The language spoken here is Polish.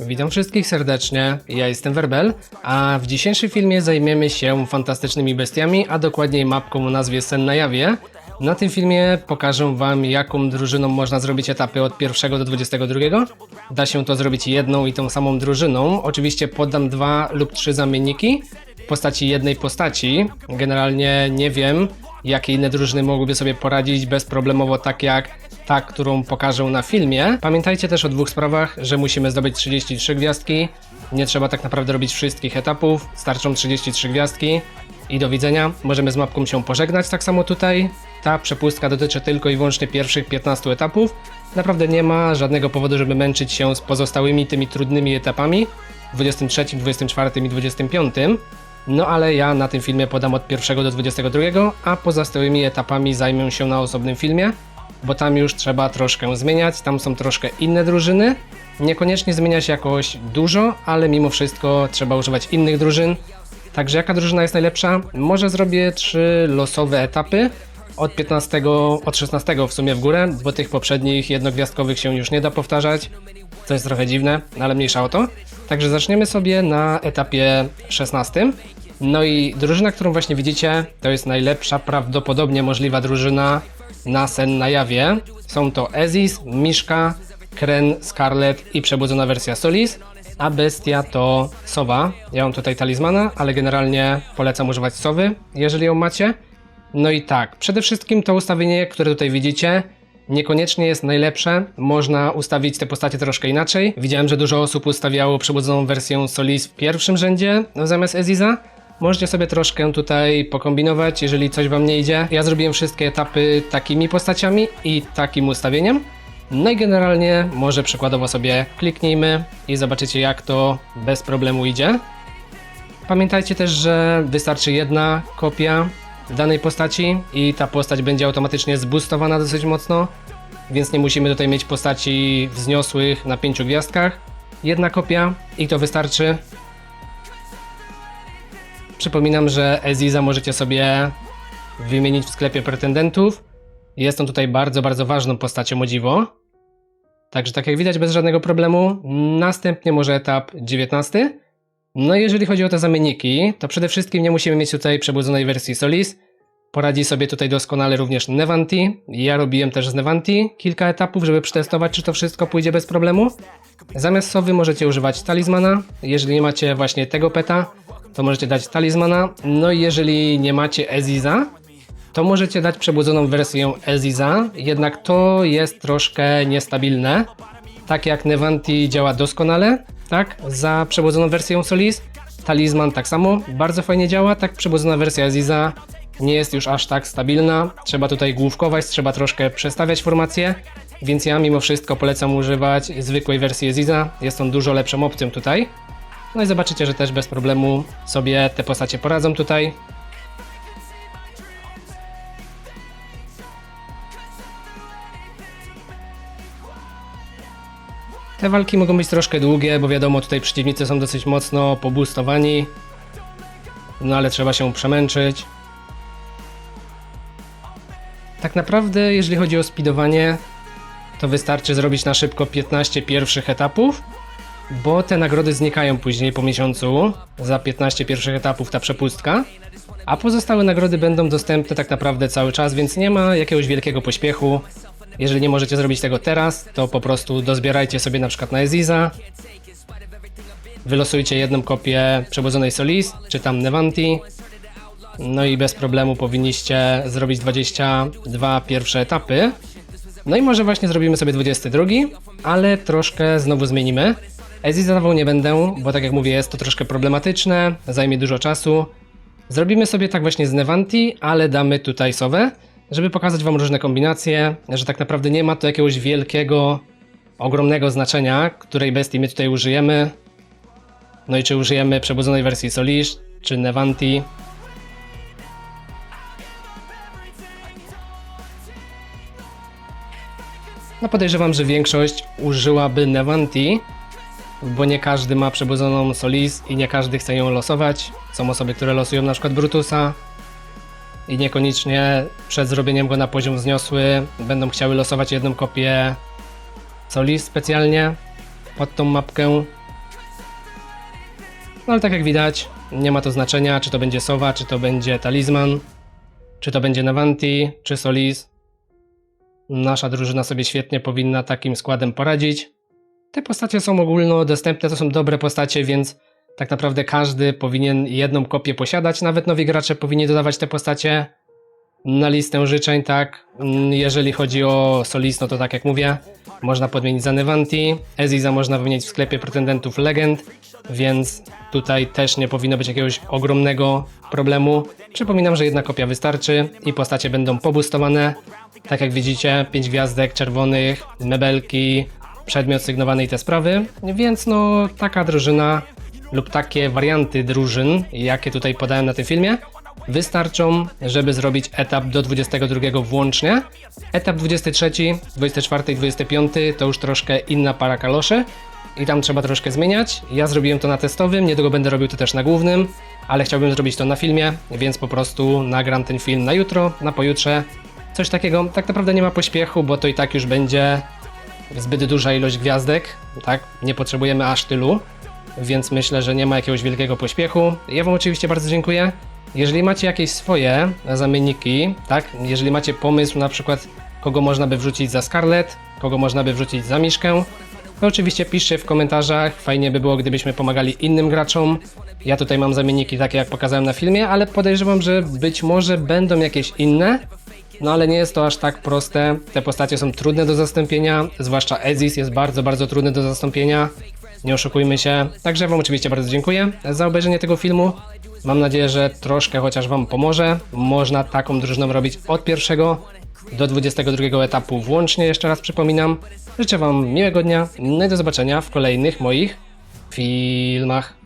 Witam wszystkich serdecznie, ja jestem Werbel, a w dzisiejszym filmie zajmiemy się fantastycznymi bestiami, a dokładniej mapką o nazwie Sen na Jawie. Na tym filmie pokażę wam jaką drużyną można zrobić etapy od 1 do 22. Da się to zrobić jedną i tą samą drużyną. Oczywiście podam dwa lub trzy zamienniki postaci jednej postaci. Generalnie nie wiem jakie inne drużyny mogłyby sobie poradzić bezproblemowo tak jak ta, którą pokażę na filmie. Pamiętajcie też o dwóch sprawach, że musimy zdobyć 33 gwiazdki. Nie trzeba tak naprawdę robić wszystkich etapów, starczą 33 gwiazdki. I do widzenia, możemy z mapką się pożegnać tak samo tutaj. Ta przepustka dotyczy tylko i wyłącznie pierwszych 15 etapów. Naprawdę nie ma żadnego powodu, żeby męczyć się z pozostałymi tymi trudnymi etapami. 23, 24 i 25. No ale ja na tym filmie podam od 1 do 22, a pozostałymi etapami zajmę się na osobnym filmie, bo tam już trzeba troszkę zmieniać, tam są troszkę inne drużyny. Niekoniecznie zmienia się jakoś dużo, ale mimo wszystko trzeba używać innych drużyn. Także jaka drużyna jest najlepsza? Może zrobię trzy losowe etapy od 15, od 16 w sumie w górę, bo tych poprzednich jednogwiazdkowych się już nie da powtarzać. To jest trochę dziwne, no ale mniejsza o to. Także zaczniemy sobie na etapie 16. No i drużyna, którą właśnie widzicie, to jest najlepsza prawdopodobnie możliwa drużyna na sen na jawie. Są to Ezis, Miszka, Kren, Scarlet i przebudzona wersja Solis, a bestia to sowa. Ja mam tutaj talizmana, ale generalnie polecam używać sowy, jeżeli ją macie. No i tak, przede wszystkim to ustawienie, które tutaj widzicie, niekoniecznie jest najlepsze. Można ustawić te postacie troszkę inaczej. Widziałem, że dużo osób ustawiało przebudzoną wersję Solis w pierwszym rzędzie zamiast Eziza. Możecie sobie troszkę tutaj pokombinować, jeżeli coś wam nie idzie. Ja zrobiłem wszystkie etapy takimi postaciami i takim ustawieniem. No i generalnie może przykładowo sobie kliknijmy i zobaczycie jak to bez problemu idzie. Pamiętajcie też, że wystarczy jedna kopia danej postaci i ta postać będzie automatycznie zboostowana dosyć mocno, więc nie musimy tutaj mieć postaci wzniosłych na pięciu gwiazdkach. Jedna kopia i to wystarczy. Przypominam, że Eziza możecie sobie wymienić w sklepie pretendentów. Jest on tutaj bardzo, bardzo ważną postacią o dziwo. Także tak jak widać bez żadnego problemu. Następnie może etap 19. No i jeżeli chodzi o te zamienniki, to przede wszystkim nie musimy mieć tutaj przebudzonej wersji Solis. Poradzi sobie tutaj doskonale również Nevanti. Ja robiłem też z Nevanti kilka etapów, żeby przetestować, czy to wszystko pójdzie bez problemu. Zamiast sowy możecie używać talizmana. Jeżeli nie macie właśnie tego peta, to możecie dać talizmana. No i jeżeli nie macie Eziza, to możecie dać przebudzoną wersję Eziza, jednak to jest troszkę niestabilne. Tak jak Nevanti działa doskonale, tak, za przebudzoną wersją Solis, talizman tak samo bardzo fajnie działa, tak przebudzona wersja Eziza nie jest już aż tak stabilna. Trzeba tutaj główkować, trzeba troszkę przestawiać formację, więc ja mimo wszystko polecam używać zwykłej wersji Eziza. Jest on dużo lepszą opcją tutaj. No i zobaczycie, że też bez problemu sobie te postacie poradzą tutaj. Te walki mogą być troszkę długie, bo wiadomo, tutaj przeciwnicy są dosyć mocno pobustowani. No ale trzeba się przemęczyć. Tak naprawdę, jeżeli chodzi o speedowanie, to wystarczy zrobić na szybko 15 pierwszych etapów, bo te nagrody znikają później po miesiącu za 15 pierwszych etapów ta przepustka, a pozostałe nagrody będą dostępne tak naprawdę cały czas, więc nie ma jakiegoś wielkiego pośpiechu. Jeżeli nie możecie zrobić tego teraz, to po prostu dozbierajcie sobie na przykład na Eziza, wylosujcie jedną kopię przebudzonej Solis, czy tam Nevanti, no i bez problemu powinniście zrobić 22 pierwsze etapy. No i może właśnie zrobimy sobie 22, ale troszkę znowu zmienimy. Ezizował nie będę, bo tak jak mówię jest to troszkę problematyczne, zajmie dużo czasu. Zrobimy sobie tak właśnie z Nevanti, ale damy tutaj sowę, żeby pokazać wam różne kombinacje, że tak naprawdę nie ma to jakiegoś wielkiego, ogromnego znaczenia, której bestii my tutaj użyjemy. No i czy użyjemy przebudzonej wersji Solish, czy Nevanti. No podejrzewam, że większość użyłaby Nevanti, bo nie każdy ma przebudzoną Solis i nie każdy chce ją losować. Są osoby, które losują na przykład Brutusa i niekoniecznie przed zrobieniem go na poziom wzniosły będą chciały losować jedną kopię Solis specjalnie. pod tą mapkę. No ale tak jak widać, nie ma to znaczenia, czy to będzie Sowa, czy to będzie Talizman, czy to będzie Navanti, czy Solis. Nasza drużyna sobie świetnie powinna takim składem poradzić. Te postacie są ogólnodostępne, to są dobre postacie, więc tak naprawdę każdy powinien jedną kopię posiadać. Nawet nowi gracze powinni dodawać te postacie na listę życzeń, tak. Mm, Jeżeli chodzi o Solis, no to tak jak mówię, można podmienić za Nevanti. Eziza można wymienić w sklepie pretendentów Legend, więc tutaj też nie powinno być jakiegoś ogromnego problemu. Przypominam, że jedna kopia wystarczy i postacie będą pobustowane. Tak jak widzicie, 5 gwiazdek czerwonych, mebelki, przedmiot sygnowany i te sprawy, więc no taka drużyna lub takie warianty drużyn, jakie tutaj podałem na tym filmie, wystarczą, żeby zrobić etap do 22 włącznie. Etap 23, 24 i 25 to już troszkę inna para kaloszy i tam trzeba troszkę zmieniać. Ja zrobiłem to na testowym, niedługo będę robił to też na głównym, ale chciałbym zrobić to na filmie, więc po prostu nagram ten film na jutro, na pojutrze. Coś takiego, tak naprawdę nie ma pośpiechu, bo to i tak już będzie zbyt duża ilość gwiazdek, tak? Nie potrzebujemy aż tylu, więc myślę, że nie ma jakiegoś wielkiego pośpiechu. Ja Wam oczywiście bardzo dziękuję. Jeżeli macie jakieś swoje zamienniki, tak? Jeżeli macie pomysł na przykład kogo można by wrzucić za Scarlet, kogo można by wrzucić za Miszkę, to oczywiście piszcie w komentarzach. Fajnie by było, gdybyśmy pomagali innym graczom. Ja tutaj mam zamienniki takie, jak pokazałem na filmie, ale podejrzewam, że być może będą jakieś inne. No ale nie jest to aż tak proste. Te postacie są trudne do zastąpienia, zwłaszcza Ezis jest bardzo, bardzo trudny do zastąpienia. Nie oszukujmy się. Także Wam oczywiście bardzo dziękuję za obejrzenie tego filmu. Mam nadzieję, że troszkę chociaż Wam pomoże. Można taką drużyną robić od pierwszego do 22 etapu włącznie, jeszcze raz przypominam. Życzę Wam miłego dnia, no i do zobaczenia w kolejnych moich filmach.